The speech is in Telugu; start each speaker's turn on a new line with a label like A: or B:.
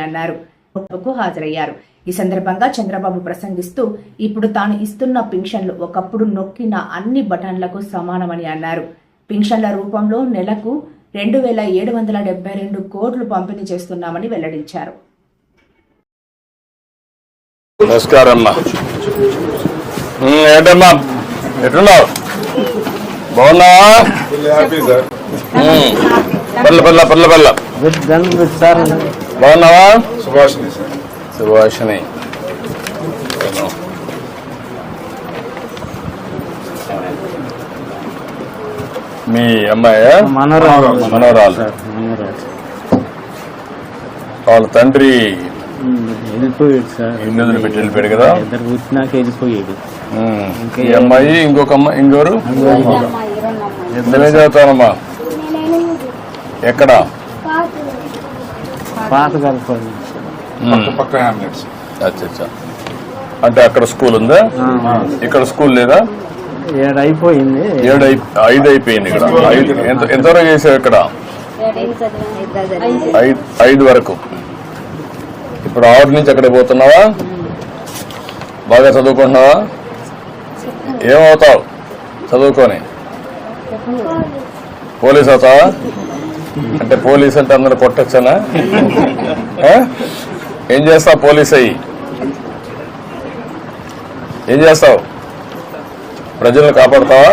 A: అన్నారు. హాజరయ్యారు. ఈ సందర్భంగా చంద్రబాబు ప్రసంగిస్తూ ఇప్పుడు తాను ఇస్తున్న పింఛన్లు ఒకప్పుడు నొక్కిన అన్ని బటన్లకు సమానమని అన్నారు. పింఛన్ల రూపంలో నెలకు రెండు వేల ఏడు వందల డెబ్బై రెండు కోట్లు పంపిణీ చేస్తున్నామని వెల్లడించారు.
B: నమస్కారం పర్ల పర్ల పర్ల పర్ల. బాగున్నావా? సుభాషిణి. మీ అమ్మాయి?
C: మనోరాలు.
B: వాళ్ళ తండ్రి
C: వెళ్ళిపోయాడు సార్.
B: ఇల్లు వదిలిపెట్టి వెళ్ళిపోయాడు కదా?
C: ఇద్దరు పుట్టినాక వెళ్ళిపోయాడు.
B: ఈ అమ్మాయి ఇంకొక అమ్మాయి ఇంకోరు? నువ్వే చదువుతానమ్మా ఎక్కడ?
C: పాత కలపండి
B: ఉమ్,
D: పక్క హ్యామ్లెట్స్
B: అచ్చా అచ్చా అంటే అక్కడ స్కూల్ ఉందా? ఇక్కడ స్కూల్ లేదా?
C: ఏడు అయిపోయింది
B: ఏడు ఐదు అయిపోయింది ఇక్కడ ఐదు ఎంత ఎంతవరకు చేసావు ఇక్కడ? ఐదు. ఐదు వరకు. ఇప్పుడు ఆరు నుంచి అక్కడ పోతున్నావా? బాగా చదువుకుంటున్నావా? ఏమవుతావు చదువుకొని? పోలీస్ అవుతావా? అంటే పోలీస్ అంటే అందరు కొట్టచ్చనా? ఆ? ఏం చేస్తావు పోలీస్? అయ్యి ఏం చేస్తావు? ప్రజలను కాపాడుతావా?